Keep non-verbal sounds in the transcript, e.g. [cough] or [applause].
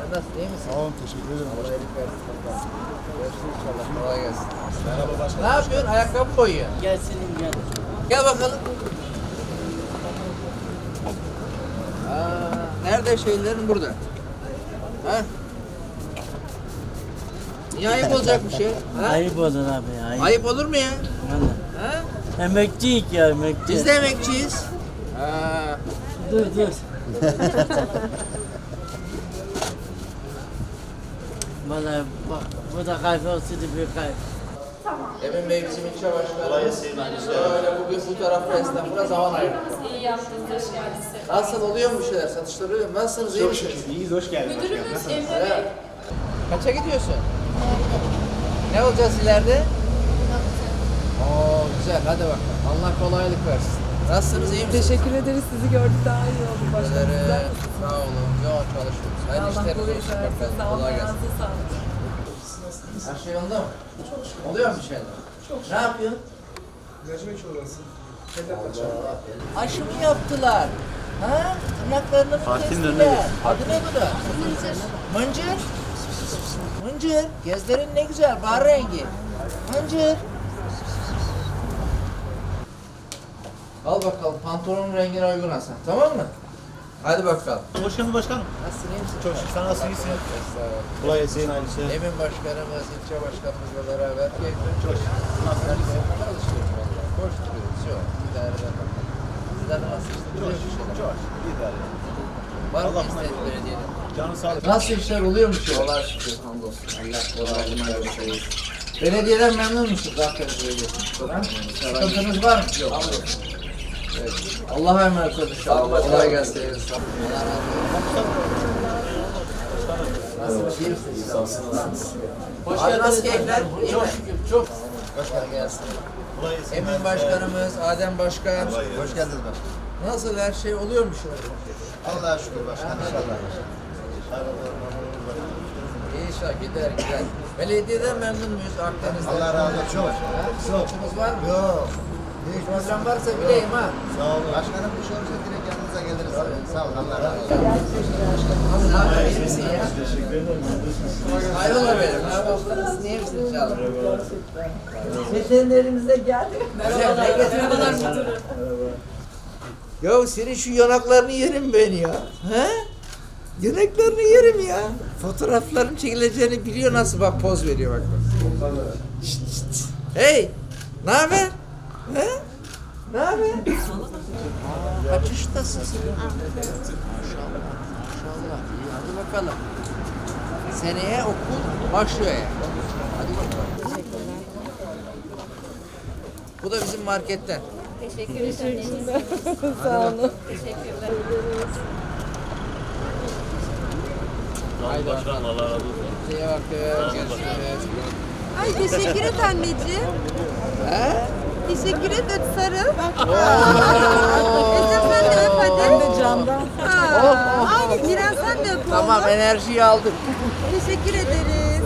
Sen nasılsın iyi misin? Sağ olun, teşekkür ederim. Allah iyilik versin. Görüşürüz inşallah. Kolay gelsin. Merhaba başkanım. Ne yapıyorsun? Ayakkabı mı boyuyorsun? Gelsin gel. Gel bakalım. Aa, nerede şeylerin burada? Ha? Niye ayıp [laughs] olacak bir şey? Ha? Ayıp olur abi ya. Ayıp. Ayıp olur mu ya? Vallahi. Ha? Emekçiyik ya emekçi. Biz de emekçiyiz. Ha. Dur dur. [laughs] Vallahi bak bu da kaybolsaydı bir kayıp. Emin Bey bizim ilçe başkanı. Öyle bugün bu tarafta esnafına zaman ayırdı. İyi yaptınız, hoş geldiniz. Nasıl oluyor mu bir şeyler? Satışlar oluyor mu? Nasılsınız? iyi misiniz? İyiyiz, hoş geldiniz. Müdürümüz Emre Bey. Kaça gidiyorsun? Ne olacağız ileride? Oo güzel hadi bakalım. Allah kolaylık versin. Nasılsınız iyi misiniz? Teşekkür ederiz. Sizi gördük daha iyi oldu başkanım. Sağ olun. Yoğun. Allah kolaylık olsun versin. bakalım. Sağ olun. Kolay gelsin. Ayağınıza sağlık. Her şey yolunda mı? Oluyor mu bir şeyler? Ne yapıyorsun? Mercimek çorbası. Aşı mı yaptılar? Ha? Tırnaklarını mı kestiler? Adı ne bunun? Mıncır. Mıncır? Mıncır. Gözlerin ne güzel, bar rengi. Mıncır. Al bakalım pantolonun rengine uygun Hasan. Tamam mı? Hadi bakalım. Hoş geldin başkanım. Nasılsın iyi misin? Çok şükür. Sen nasılsın? İyisin. Kolay gelsin, aynısı. Emin başkanımız, ilçe başkanımızla beraber keyifli çok çalışıyoruz valla. Koşturuyoruz yok. İdare bakalım. Sizler nasıl işte? Çok şükür. Çok İyi idare. Var mı kolaylık belediyenin? Canı sağlık. Nasıl işler oluyor mu ki? Allah'a şükür. Hamdolsun. Allah kolaylık versin. Belediyeden memnun musunuz Akdeniz Belediyesi? Ha? Sıkıntınız var mı? Yok. Evet. Allah'a emanet olun inşallah. Kolay gelsin. Allah razı olsun. Nasılsınız? Hoş geldiniz. Keyifler? İyi mi? Çok. Hoş gelsin. Emin Başkanımız, Adem Başkan. Hoş geldiniz başkanım. Nasıl her şey oluyor mu an? Allah'a şükür başkanım. İnşallah. Gider gider. Belediyeden memnun muyuz Akdeniz'de? Allah razı olsun. Çok. Sıkıntınız var mı? Yok. Hiç problem varsa bileyim ha. Sağ olun. Başkanım bir şey olursa direkt yanınıza geliriz. Sağ olun. Allah razı olsun. İyi misin ya? Hayrola benim. Yapıyorsunuz? Niye misin canım? Veterinerimize geldik. Güzel, ne getirdin? Ya senin şu yanaklarını yerim ben ya. He? Yanaklarını yerim ya. Fotoğrafların çekileceğini biliyor nasıl bak poz veriyor bak. bak. Şşt, şşt. Hey! Ne haber? He? Ne haber? Aa, Kaç yaşındasın sen? Maşallah, maşallah. İyi, hadi bakalım. Seneye okul başlıyor yani. Hadi bakalım. Bu da bizim marketten. Teşekkür ederim. Sağ olun. Teşekkürler. Haydi bakalım. Allah razı olsun. İyi bakın. Görüşürüz. Ay teşekkür et anneciğim. He? Teşekkür öp sarıl. Ezem sen de öp hadi. Hem de camdan. Aa, Miran sen de öp Tamam enerjiyi aldık. Teşekkür ederim.